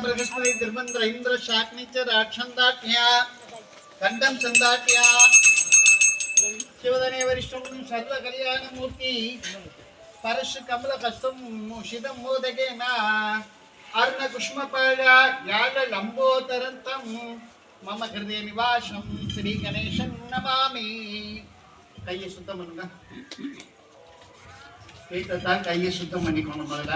बृहस्पति दुर्मंत्र इंद्र शाक्नि च राक्षन्दाट्या खण्डं सन्दाट्या शिवदने वरिष्ठं सर्वकल्याणमूर्ति परश कमलकस्तं मुषितं मोदकेन अर्णकुष्मपाया याललम्बोदरन्तं मम हृदय निवासं श्रीगणेशं नमामि கையை சுத்தம் பண்ணுங்க வீட்டை தான் கையை சுத்தம் பண்ணிக்கணும் முதல்ல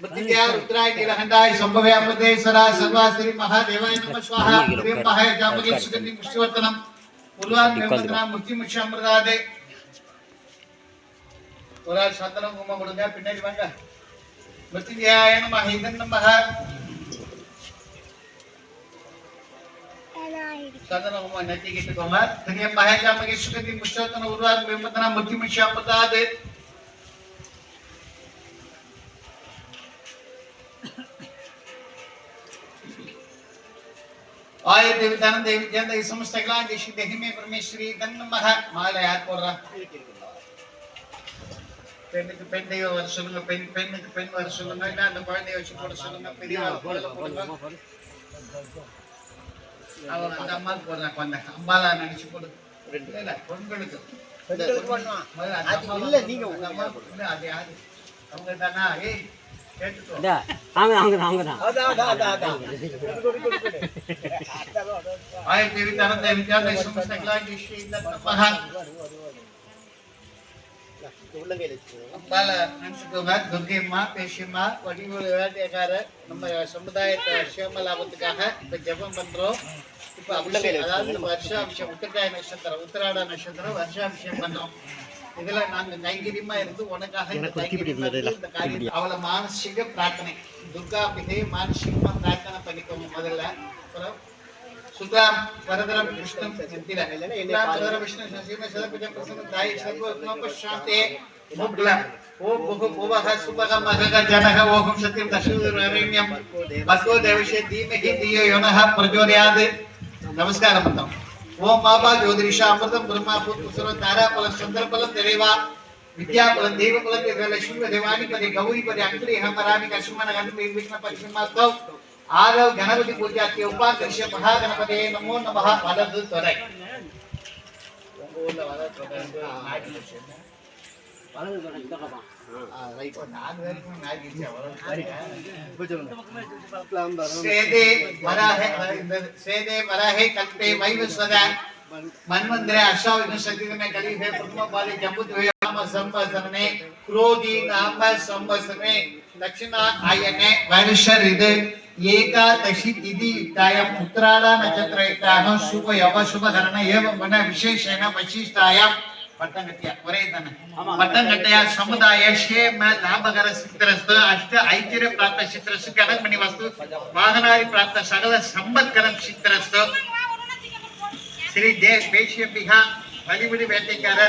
मृत्युया रुद्राय नीलकंठाय शंभव्यापते सदा सर्वाश्री महादेवाय नमः स्वाहा प्रेम महाय जापगे सुगंधि पुष्टिवर्धनम उल्लास निर्मलना मूर्ति मुच्छामृतादे ഒരാൾ ശാന്തനം കുമ്പ കൊടുക്ക പിന്നേക്ക് വേണ്ട മൃത്യുഞ്ജയായ നമ ഹൈതൻ നമ ശാന്തന കുമ്പ നെറ്റിക്കിട്ട് കുമാർ തിരിയ മഹേജാമകേശ്വരത്തിൽ മുഷ്ടോത്തന ഉരുവാൻ ബിംബത്തന മൃത്യുമിഷ്യാമൃതാദേ ವಾಯುದೇವಿತಾನಂದ ದೇವಿ ಜನ ಈ ಸಮಸ್ತಗಳ ದೇಶಿ ದಹಿಮೆ ಪರಮೇಶ್ವರಿ ತನ್ನ ಮಹ ಮಾಲೆ ಹಾಕೋರ பெண்ணுக்கு பெண் தெய்வம் வர சொல்லுங்க பெண் பெண்ணுக்கு பெண் வர சொல்லுங்க இல்ல அந்த குழந்தைய வச்சு போட சொல்லுங்க பெரிய அவர் அந்த அம்மாவுக்கு போடுறான் குழந்தை. அம்மாலா நினைச்சு போடு. இல்லை பெண்களுக்கு. இல்ல நீங்க உங்க அம்மா அது யாரு? அவங்க தானா ஏய் இந்த அவங்க அவங்க தான் தான் ஆயிரத்தி இருபத்தி நினைச்சுக்கோங்க துர்கையம்மா பேசியம்மா வடிவொலி வேட்டையக்கார நம்ம சமுதாயத்தை சேம லாபத்துக்காக இப்ப ஜெபம் பண்றோம். இப்ப அபிஷேகம் அதாவது வருஷாபிஷேகம் உத்திரகாய நட்சத்திரம் உத்திராட நட்சத்திரம் வருஷாபிஷேகம் பண்றோம். இதுல நாங்க கைங்கரியமா இருந்து உனக்காக இந்த கைங்கரியமா இருந்து இந்த காரியத்தை அவளை மானசீக பிரார்த்தனை துர்கா பிதே மானசீகமா பிரார்த்தனை பண்ணிக்கோங்க முதல்ல அப்புறம் சுதாம் வரதரம் விஷ்ணு நித்திர சுதாம் வரதரம் விஷ்ணு சசீம சதபிஜம் பிரசன்ன தாய் சர்வ சாந்தே முக்ல ஓ புகு புவஹ சுபக மகக ஜனக ஓகம் சத்தியம் தசூரரண்யம் பஸ்வோ தேவஷே தீமஹி தியோ யோனஹ பிரஜோதயாத் நமஸ்காரம் பண்றோம் ఓం మాపా జ్యోతిష అమృతం బ్రహ్మాపుత్రం తారాఫలం చంద్రఫలం తెలివా విద్యాఫలం దేవఫలం లక్ష్మీ దేవాని పది గౌరీ పది అంకురి హరాని లక్ష్మణ గణపతి విష్ణు పశ్చిమాస్తవ్ ఆదవ్ గణపతి పూజాకి ఉపాకర్ష మహాగణపతే నమో నమ వదదు త్వరై వదదు త్వరై ಸೇದೆ ವರಾಹೆ ಸೇದೆ ವರಾಹೆ ಕಲ್ಪೆ ವೈವಸ್ವದ. ಮನ್ವಂದ್ರೆ ಅಶ್ವಾವಿನ ಶಕ್ತಿಯನ್ನ ಕಲಿಹೆ ಪ್ರಥಮ ಬಾರಿ ಕೆಂಬುದ್ವೆ ನಾಮ ಸಂವಸನೆ ಕ್ರೋಧಿ ನಾಮ ಸಂವಸನೆ. ದಕ್ಷಿಣ ಆಯನೆ ವೈರುಷ್ಯರ್ ಇದೆ ಏಕಾದಶಿ ತಿಥಿ ಯುಕ್ತಾಯಂ ಉತ್ರಾಳ ನಕ್ಷತ್ರ ಯುಕ್ತಾಯಂ ಶುಭ ಯವ ಶುಭ ಧರಣ ಏವ ಮನ ವಿಶೇಷೇಣ ವಶಿಷ್ಟಾಯಂ ಪಟ್ಟಂ ಗಟ್ಟಿಯ ಹೊರೆ ಇದ್ದಾನೆ ಪಟ್ಟಂ ಗಟ್ಟೆಯ ಸಮುದಾಯ ಕ್ಷೇಮ ಲಾಭಕರ ಸಿದ್ಧರಸ್ತು ಅಷ್ಟ ಐತಿರ್ಯ ಪ್ರಾಪ್ತ ಸಿದ್ಧರಸ್ತು ಕನಕಮಣಿ ವಸ್ತು ವಾಹನಾದಿ ಪ್ರಾಪ್ತ ಸಕಲ ಸಂಬತ್ಕರಂ ಸಿದ್ಧರಸ್ತು ಶ್ರೀ ದೇ ಪೇಶ್ಯ ಬಿಹ ಬಲಿಬಿಡಿ ಬೇಟೆಗಾರ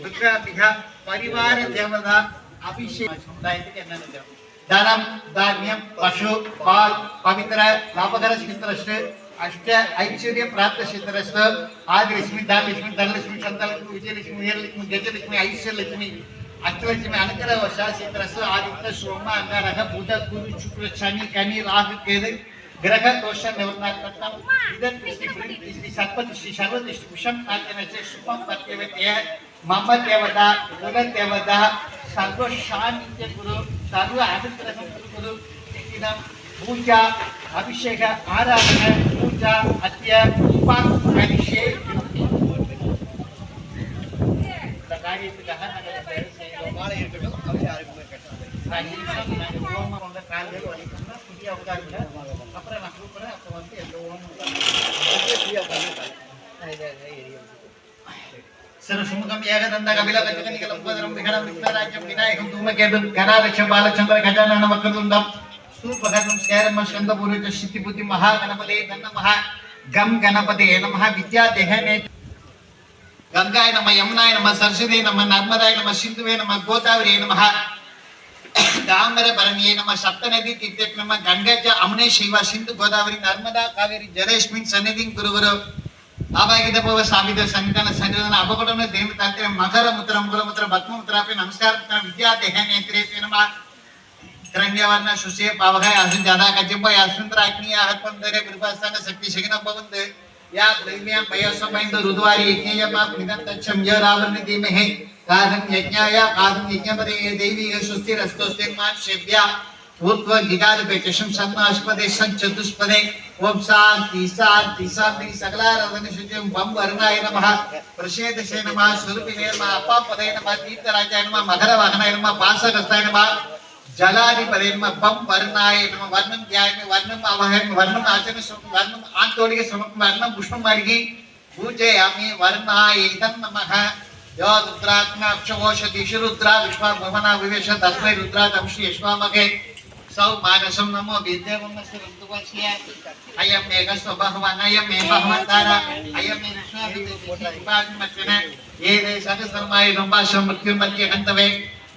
ದುಃಖ ಬಿಹ ಪರಿವಾರ ದೇವದ ಅಭಿಷೇಕ ಸಮುದಾಯಕ್ಕೆ ಧನಂ ಧಾನ್ಯಂ ಪಶು ಪಾಲ್ ಪವಿತ್ರ ಲಾಭಕರ ಸಿದ್ಧರಸ್ತು ಅಷ್ಟ ಐಶ್ವರ್ಯ ಪ್ರಾಪ್ತಶಿತರಸ್ವ ಆದಿಲಕ್ಷ್ಮಿ ದಾಲಕ್ಷ್ಮಿ ಧನಲಕ್ಷ್ಮಿ ಚಂದಲಕ್ಷ್ಮಿ ವಿಜಯಲಕ್ಷ್ಮಿ ವೀರಲಕ್ಷ್ಮಿ ಗಜಲಕ್ಷ್ಮಿ ಐಶ್ವರ್ಯಲಕ್ಷ್ಮಿ ಅಷ್ಟಲಕ್ಷ್ಮಿ ಅನಕರ ವಶ ಸಿತರಸ್ವ ಆದಿತ್ಯ ಸೋಮ ಅಂಗಾರಕ ಬುಧ ಗುರು ಶುಕ್ರ ಶನಿ ಕನಿ ರಾಹು ಕೇದು ಗ್ರಹ ದೋಷ ನಿವರ್ಣಾತ್ಮಕಂ ಇದೃಷ್ಟಿ ಪ್ರೀತಿ ಸರ್ಪದೃಷ್ಟಿ ಸರ್ವದೃಷ್ಟಿ ವಿಷಂ ಕಾಂಚನಚ ಶುಭಂ ಪತ್ಯವೇತ್ಯ ಮಮ ದೇವತಾ ದುರ ದೇವತಾ ಸರ್ವ ಶಾಂತ್ಯ ಗುರು ಸರ್ವ ಅನುಗ್ರಹ ಗುರು ಗುರು ಇದಂ ಪೂಜಾ ಅಭಿಷೇಕ ಆರಾಧನೆ Indonesia Asia Jepang Malaysia இந்த காரியத்துக்காக நாங்கள் தயார் செய்கிறோம் மாலை இருக்கட்டும் அவர் யாருக்குமே கட்டணும் நான் நாங்கள் ஏகதந்த கபில கஜகனிகலம் விநாயகம் தூமகேது கராலட்சம் பாலச்சந்திர கஜானன வக்கருந்தம் சூப்பகரம் ஸ்கேரம சந்தபுருஜ சித்திபுதி மகாகணபதே தன்னமஹ கம் கணபதே நமஹ வித்யாதேகனே கங்காய நம யமுனாய நம சரஸ்வதி நம நர்மதாய நம சிந்துவே நம கோதாவரியே நமஹ தாமர பரணியே நம சப்தநதி தீர்த்தே நம கங்கஜ அமுனே சிவா சிந்து கோதாவரி நர்மதா காவேரி ஜலேஷ்மின் சந்நிதிங் குருவரோ ಆವಾಗಿದ್ದ ಪವ ಸಾವಿದ ಸಂತಾನ ಸಂಜನ ಅಪಕಟನ ದೇವತಾಂತ್ರೆ ಮಕರ ಮುತ್ರ ಮುಗಲ ಮುತ್ರ ಭಕ್ಮ ಮುತ್ರಾಪಿ ನಮಸ್ಕಾರ ವಿದ್ಯಾ ದೇಹ ನೇತ್ರೇಪಿ तरंग्यावरना शुषे पावघाय असून जादा कचिंबय असून राखणी आहात पण दरे कृपास्थान शक्ती शगन पवन या दैम्या पयसमैंद तो रुद्वारी यज्ञ पाप निदं तच्छम य रावण धीमहे। कारण यज्ञाय, कारण यज्ञपदे ये देवी ये सुस्थिर अस्तोस्ते मान शेभ्या भूत्व गिगार बेचशम सन्नाशपदे संचतुष्पदे ओम शांति शांति शांति सकला रवन शुचिम बम वरणाय नमः। प्रसेद से नमः, स्वरूपिणे नमः पापदे नमः, तीर्थ राजाय नमः मधर वाहनाय नमः पासकस्ताय नमः। जलादि परिणम बम वर्णाय नम। वर्णम ध्याय में वर्णम अवहय वर्णम आचरण सुख वर्णम आंतोड़िक स्वरूप वर्णम पुष्पम वर्गी पूजयामि वर्णाय इदं नमः। यो रुद्रात्मा अक्षघोषदिषु रुद्रा विश्वा भुवना विवेश, तस्मै रुद्रातं श्री यश्वामहे। सौ मानसं नमो विद्यमस्य ऋतुवस्य अयम् एकस्व भगवान् अयम् मे भगवन्तार अयम् मे विश्वाभिदेवस्य कृपाग्निमर्चने ये देशाः सर्वाय नम्बाशं मृत्युमर्त्य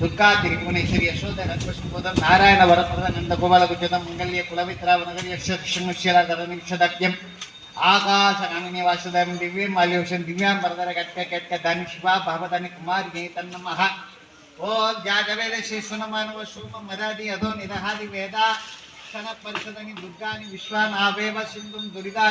ದುಃಖಾತಿರಿ ಭುವನೇಶ್ವರಿ ಯಶೋಧ ರತ್ವಶಂಬೋಧರ ನಾರಾಯಣ ವರಪ್ರದ ನಂದ ಗೋಪಾಲ ಗುಜದ ಮಂಗಲ್ಯ ಕುಲವಿತ್ರಾವನಗರ ಯಶಕ್ಷಮಶ್ಯರಾಧರ ನಿಮಿಷದಗ್ಯಂ. ಆಕಾಶ ನಾಮಿನಿ ವಾಸುದೇವ ದಿವ್ಯ ಮಾಲ್ಯೋಷನ್ ದಿವ್ಯಾಂ ಬರದರ ಕಟ್ಟ ಕೆಟ್ಟ ಶಿವ, ಭಾವದಾನಿ ಕುಮಾರ್ ಗೇ ತನ್ನಮಃ ಓಂ ಜಾಗವೇದ ಶಿಶುನಮಾನವ ಸೋಮ ಮರಾದಿ ಅದೋ ನಿರಹಾದಿ ವೇದ. ಕ್ಷಣ ಪರಿಷದನಿ ದುರ್ಗಾನಿ ವಿಶ್ವಾನ್ ಆವೇವ ಸಿಂಧು ದುರಿದಾ